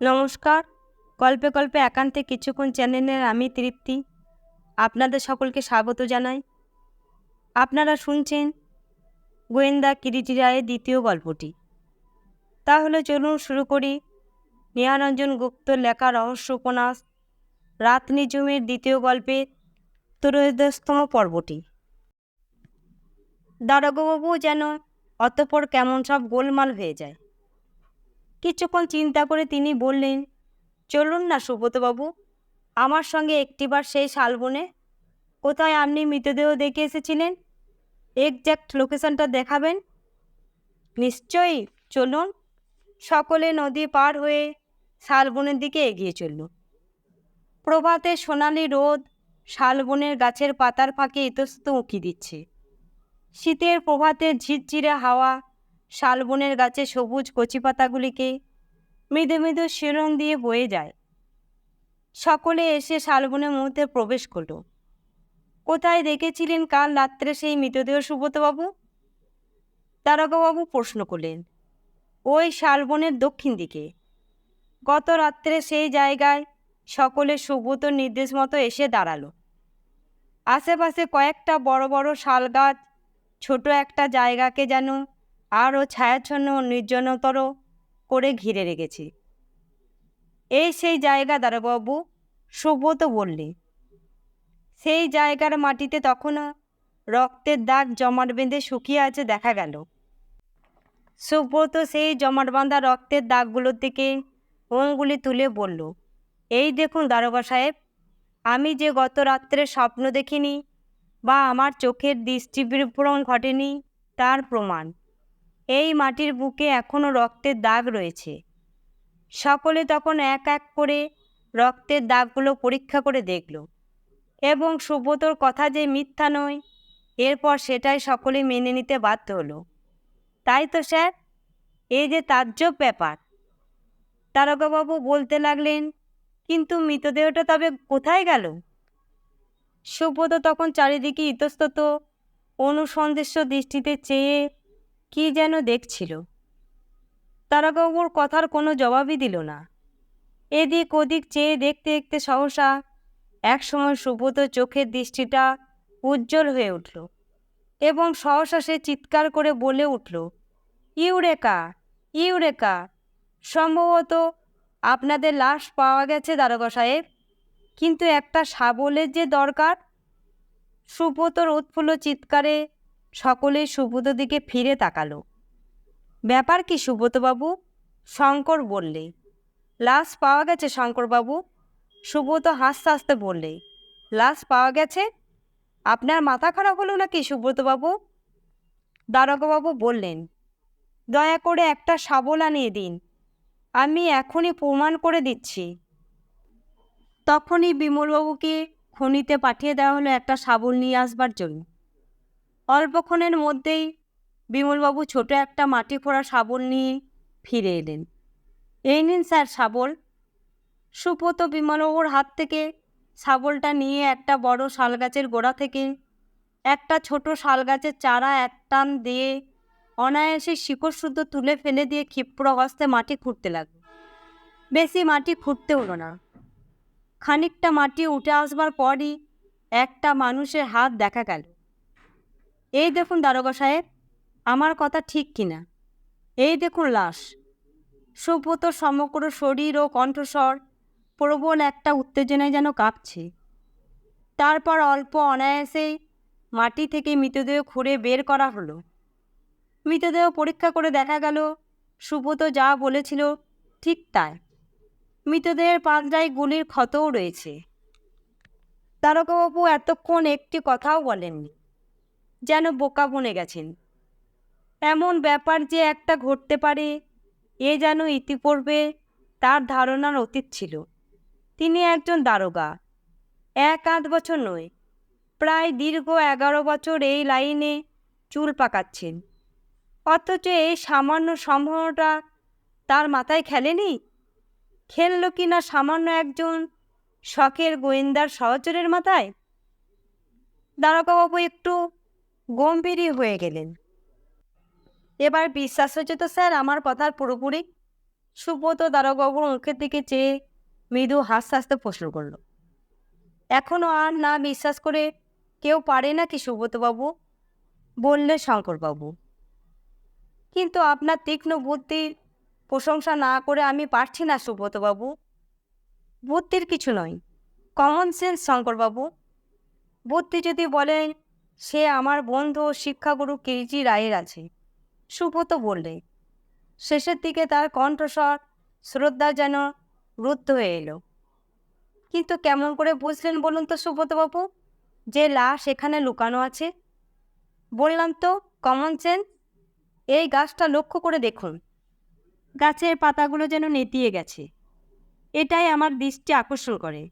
নমস্কার। গল্পে গল্পে একান্তে কিছুক্ষণ চ্যানেলের আমি তৃপ্তি। আপনাদের সকলকে স্বাগত জানাই। আপনারা শুনছেন গোয়েন্দা কিরিটি রায়ের দ্বিতীয় গল্পটি। তাহলে চলুন শুরু করি। নিহারঞ্জন গুপ্ত লেখা রহস্য উপন্যাস রাত নিজুমের দ্বিতীয় গল্পের ত্রয়োদশতম পর্বটি। দারোগাবাবু যেন অতপর কেমন সব গোলমাল হয়ে যায়। কিছুক্ষণ চিন্তা করে তিনি বললেন, চলুন না সুব্রতবাবু, আমার সঙ্গে একটিবার সেই শালবনে। কোথায় আপনি মৃতদেহ দেখে এসেছিলেন? এক্স্যাক্ট লোকেশনটা দেখাবেন? নিশ্চয়ই, চলুন। সকলে নদী পার হয়ে শালবনের দিকে এগিয়ে চলল। প্রভাতে সোনালি রোদ শালবনের গাছের পাতার ফাঁকে ইতস্ত উঁকি দিচ্ছে। শীতের প্রভাতে ঝিরঝিরে হাওয়া শালবনের গাছে সবুজ কচি পাতাগুলিকে মৃদু মৃদু শিরং দিয়ে বয়ে যায়। সকলে এসে শালবনের মধ্যে প্রবেশ করল। কোথায় দেখেছিলেন কাল রাত্রে সেই মৃতদেহ, সুব্রতবাবু? তারকাবাবু প্রশ্ন করলেন, ওই শালবনের দক্ষিণ দিকে। গত রাত্রে সেই জায়গায় সকলে সুব্রত নির্দেশ মতো এসে দাঁড়াল। আশেপাশে কয়েকটা বড় বড় শাল গাছ ছোট একটা জায়গাকে যেন আরও ছায়াচ্ছন্ন নির্জনতর করে ঘিরে রেখেছে। এই সেই জায়গা দারোবাবু সুব্রত বললে। সেই জায়গার মাটিতে তখনও রক্তের দাগ জমাট বেঁধে শুকিয়ে আছে দেখা গেল। সুব্রত সেই জমাট বাঁধা রক্তের দাগগুলোর দিকে অঙ্গুলি তুলে বলল, এই দেখুন দারোগা সাহেব, আমি যে গত রাত্রে স্বপ্ন দেখিনি বা আমার চোখের দৃষ্টি বিভ্রম ঘটেনি, তার প্রমাণ। এই মাটির বুকে এখনও রক্তের দাগ রয়েছে। সকলে তখন এক এক করে রক্তের দাগগুলো পরীক্ষা করে দেখল এবং সুব্রতর কথা যে মিথ্যা নয়, এরপর সেটাই সকলে মেনে নিতে বাধ্য হলো। তাই তো স্যার এই যে তাজ্জব ব্যাপার। তারকাবাবু বলতে লাগলেন, কিন্তু মৃতদেহটা তবে কোথায় গেল? সুব্রত তখন চারিদিকে ইতস্তত অনুসন্দেশ্য দৃষ্টিতে চেয়ে কি যেন দেখছিল। তারাবাবুর কথার কোনো জবাবই দিল না। এদিক ওদিক চেয়ে দেখতে দেখতে সহসা একসময় সুব্রত চোখের দৃষ্টিটা উজ্জ্বল হয়ে উঠল এবং সহসা সে চিৎকার করে বলে উঠল, ইউরেকা ইউরেকা, সম্ভবত আপনাদের লাশ পাওয়া গেছে দারোগা সাহেব, কিন্তু একটা শাবলের যে দরকার? সুব্রতর উৎফুল্ল চিৎকারে সকলেই সুব্রত দিকে ফিরে তাকালো। ব্যাপার কি সুব্রতবাবু? শঙ্কর বললে। লাশ পাওয়া গেছে, শঙ্করবাবু। সুব্রত হাসতে হাসতে বললে। লাশ পাওয়া গেছে? আপনার মাথা খারাপ হলো নাকি সুব্রতবাবু? দারোগাবাবু বললেন, দয়া করে একটা শাবল আনিয়ে দিন। আমি এখনই প্রমাণ করে দিচ্ছি। তখনই বিমলবাবুকে খনিতে পাঠিয়ে দেওয়া হলো একটা শাবল নিয়ে আসবার জন্য। অল্পক্ষণের মধ্যেই বিমলবাবু ছোট একটা মাটি ফোড়া শাবল নিয়ে ফিরে এলেন। এই নিন স্যার শাবল। সুব্রত বিমলবাবুর হাত থেকে শাবলটা নিয়ে একটা বড় শালগাছের গোড়া থেকে একটা ছোট শালগাছের চারা এক টান দিয়ে অনায়াসে শিকড় শুদ্ধ তুলে ফেলে দিয়ে ক্ষিপ্র হস্তে মাটি খুঁড়তে লাগল। বেশি মাটি খুঁড়তে হলো না। খানিকটা মাটি উঠে আসবার পরই একটা মানুষের হাত দেখা গেল। এই দেখুন দারোগা সাহেব, আমার কথা ঠিক কিনা এই দেখুন লাশ। সুব্রত সমগ্র শরীর ও কণ্ঠস্বর প্রবল একটা উত্তেজনায় যেন কাঁপছে। তারপর অল্প অনায়াসেই মাটি থেকে মৃতদেহ খুঁড়ে বের করা হলো। মৃতদেহ পরীক্ষা করে দেখা গেল, সুব্রত যা বলেছিল ঠিক তাই। মৃতদেহের পাঁচটায় গুলির ক্ষতও রয়েছে। তারকাবাবু এতক্ষণ একটি কথাও বলেননি। যেন বোকা বনে গেছেন। এমন ব্যাপার যে একটা ঘটতে পারে, এ যেন ইতিপূর্বে তার ধারণার অতীত ছিল। তিনি একজন দারোগা, এক আধ বছর নয়, প্রায় দীর্ঘ এগারো বছর এই লাইনে চুল পাকাচ্ছেন। অথচ এই সামান্য সম্ভাবনাটা তার মাথায় খেলেনি? খেলল কি না সামান্য একজন শখের গোয়েন্দার সহচরের মাথায়? দারোগাবাবু একটু গম্ভীরই হয়ে গেলেন। এবার বিশ্বাস হচ্ছে তো স্যার, আমার কথার পুরোপুরি। সুব্রত দারোগাবুর মুখের দিকে চেয়ে মৃদু হাসতে হাসতে প্রশ্ন করল। এখনও আর না বিশ্বাস করে কেউ পারে নাকি সুব্রতবাবু? বললে শঙ্করবাবু। কিন্তু আপনার তীক্ষ্ণ বুদ্ধির প্রশংসা না করে আমি পারছি না সুব্রতবাবু। বুদ্ধির কিছু নয়। কমন সেন্স শঙ্করবাবু। বুদ্ধি যদি বলেন সে আমার বন্ধু ও শিক্ষাগুরু কেজি রায়ের আছে। সুব্রত বললে, শেষের দিকে তার কণ্ঠস্বর শ্রদ্ধা যেন রুদ্ধ হয়ে এলো। কিন্তু কেমন করে বুঝলেন বলুন তো সুব্রতবাবু, যে লাশ এখানে লুকানো আছে? বললাম তো, কমন সেন্স? এই গাছটা লক্ষ্য করে দেখুন। গাছের পাতাগুলো যেন নেতিয়ে গেছে। এটাই আমার দৃষ্টি আকর্ষণ করে।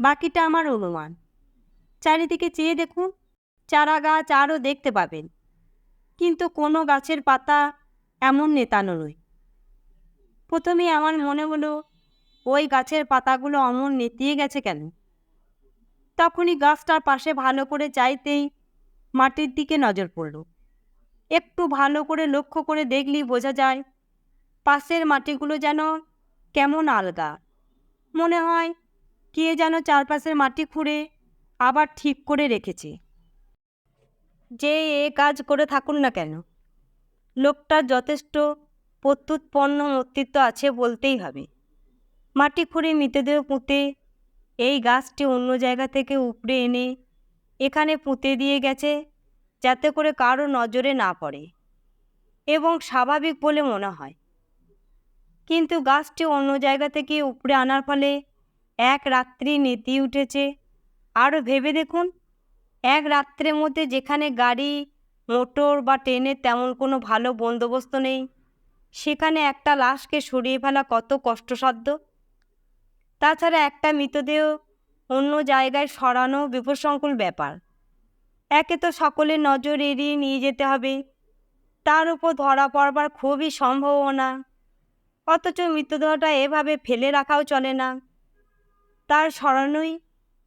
বাকিটা আমার অনুমান। চারিদিকে চেয়ে দেখুন চারা গাছ আরও দেখতে পাবেন। কিন্তু কোনো গাছের পাতা এমন নেতানো নয়। প্রথমে আমার মনে হলো, ওই গাছের পাতাগুলো অমন নেতিয়ে গেছে কেন? তখনই গাছটার পাশে ভালো করে চাইতেই মাটির দিকে নজর পড়ল। একটু ভালো করে লক্ষ্য করে দেখলেই বোঝা যায়, পাশের মাটিগুলো যেন কেমন আলগা। মনে হয়, কে যেন চারপাশের মাটি খুঁড়ে আবার ঠিক করে রেখেছে। যে এ কাজ করে থাকুন না কেন? লোকটার যথেষ্ট প্রত্যুৎপন্ন মস্তিত্ব আছে বলতেই হবে। মাটি খুঁড়ে মৃতদেহ পুঁতে এই গাছটি অন্য জায়গা থেকে উপড়ে এনে এখানে পুঁতে দিয়ে গেছে, যাতে করে কারও নজরে না পড়ে এবং স্বাভাবিক বলে মনে হয়। কিন্তু গাছটি অন্য জায়গা থেকে উপড়ে আনার ফলে এক রাত্রি নেতিয়ে উঠেছে। আরও ভেবে দেখুন। এক রাত্রের মধ্যে যেখানে গাড়ি, মোটর বা ট্রেনের তেমন কোনো ভালো বন্দোবস্ত নেই, সেখানে একটা লাশকে সরিয়ে ফেলা কত কষ্টসাধ্য। তাছাড়া একটা মৃতদেহ অন্য জায়গায় সরানো বিপদসংকুল ব্যাপার। একে তো সকলের নজর এড়িয়ে নিয়ে যেতে হবে। তার উপর ধরা পড়বার খুবই সম্ভাবনা। অথচ মৃতদেহটা এভাবে ফেলে রাখাও চলে না। তার সরানোই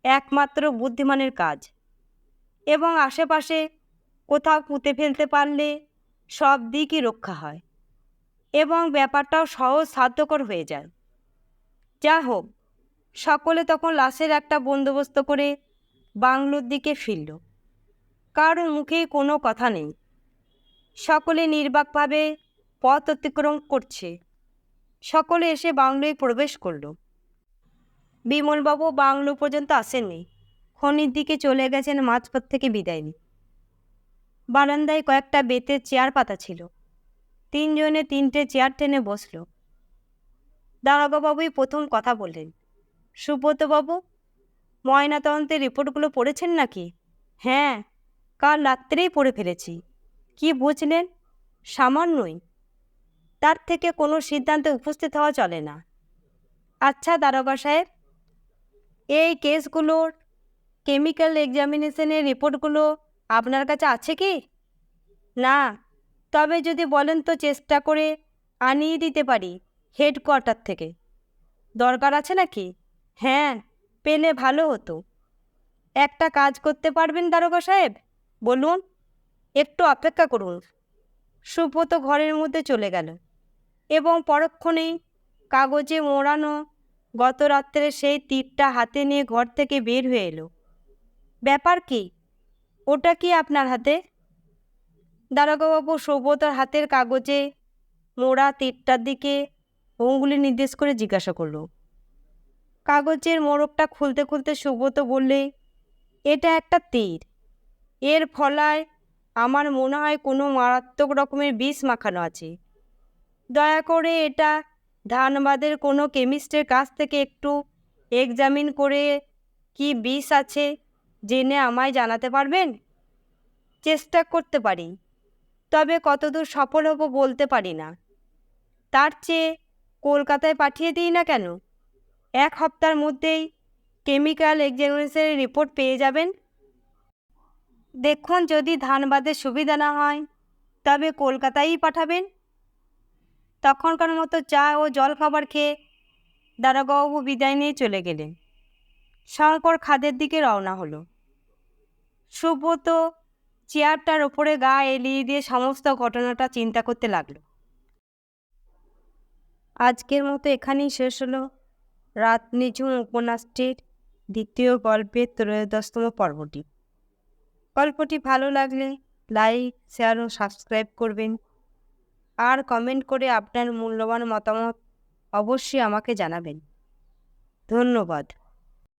একমাত্র বুদ্ধিমানের কাজ। এবং আশেপাশে কোথাও পুঁতে ফেলতে পারলে সব দিকই রক্ষা হয় এবং ব্যাপারটাও সহজ সাধ্যকর হয়ে যায়। যা হোক, সকলে তখন লাশের একটা বন্দোবস্ত করে বাংলোর দিকে ফিরল। কারোর মুখেই কোনো কথা নেই। সকলে নির্বাকভাবে পথ অতিক্রম করছে। সকলে এসে বাংলোয় প্রবেশ করল। বিমলবাবু বাংলো পর্যন্ত আসেননি। খনির দিকে চলে গেছেন মাঝপথ থেকে বিদায় নিয়ে বারান্দায় কয়েকটা বেতের চেয়ার পাতা ছিল। তিনজনে তিনটে চেয়ার টেনে বসল। দারোগাবাবুই প্রথম কথা বললেন, সুব্রতবাবু, ময়নাতদন্তের রিপোর্টগুলো পড়েছেন নাকি? হ্যাঁ কাল রাত্রেই পড়ে ফেলেছি। কি বুঝলেন? সামান্যই। তার থেকে কোনো সিদ্ধান্তে উপস্থিত হওয়া চলে না। আচ্ছা দারোগা সাহেব, এই কেসগুলোর কেমিক্যাল এক্সামিনেশনের রিপোর্টগুলো আপনার কাছে আছে কি? না। তবে যদি বলেন তো চেষ্টা করে আনিয়ে দিতে পারি হেডকোয়ার্টার থেকে। দরকার আছে নাকি? হ্যাঁ পেলে ভালো হতো। একটা কাজ করতে পারবেন দারোগা সাহেব? বলুন। একটু অপেক্ষা করুন। সুব্রত ঘরের মধ্যে চলে গেল এবং পরক্ষণেই কাগজে মোড়ানো গত রাত্রে সেই তীরটা হাতে নিয়ে ঘর থেকে বের হয়ে এলো। ব্যাপার কি? ওটা কি আপনার হাতে? দারোগাবাবু সৌব্রতর হাতের কাগজে মোড়া তীরটার দিকে অঙ্গুলি নির্দেশ করে জিজ্ঞাসা করল। কাগজের মোড়কটা খুলতে খুলতে সুব্রত বললে, এটা একটা তীর। এর ফলায় আমার মনে হয় কোনো মারাত্মক রকমের বিষ মাখানো আছে। দয়া করে এটা ধানবাদের কোনো কেমিস্টের কাছ থেকে একটু এক্সামিন করে কি বিষ আছে জেনে আমায় জানাতে পারবেন? চেষ্টা করতে পারি। তবে কতদূর সফল হব বলতে পারি না। তার চেয়ে কলকাতায় পাঠিয়ে দিই না কেন? এক হপ্তার মধ্যেই কেমিক্যাল এক্সামিনেশনের রিপোর্ট পেয়ে যাবেন? দেখুন যদি ধানবাদের সুবিধা না হয়, তবে কলকাতায়ই পাঠাবেন। তখনকার মতো চা ও জল খাবার খেয়ে দারোগাবাবু বিদায় নিয়ে চলে গেলেন। শঙ্কর খাদের দিকে রওনা হলো। সুব্রত চেয়ারটার ওপরে গা এলিয়ে দিয়ে সমস্ত ঘটনাটা চিন্তা করতে লাগল। আজকের মতো এখানেই শেষ হলো। রাত নিঝুম উপন্যাসটির দ্বিতীয় গল্পের ত্রয়োদশতম পর্বটি। গল্পটি ভালো লাগলে লাইক, শেয়ার ও সাবস্ক্রাইব করবেন। আর কমেন্ট করে আপনার মূল্যবান মতামত অবশ্যই আমাকে জানাবেন। ধন্যবাদ।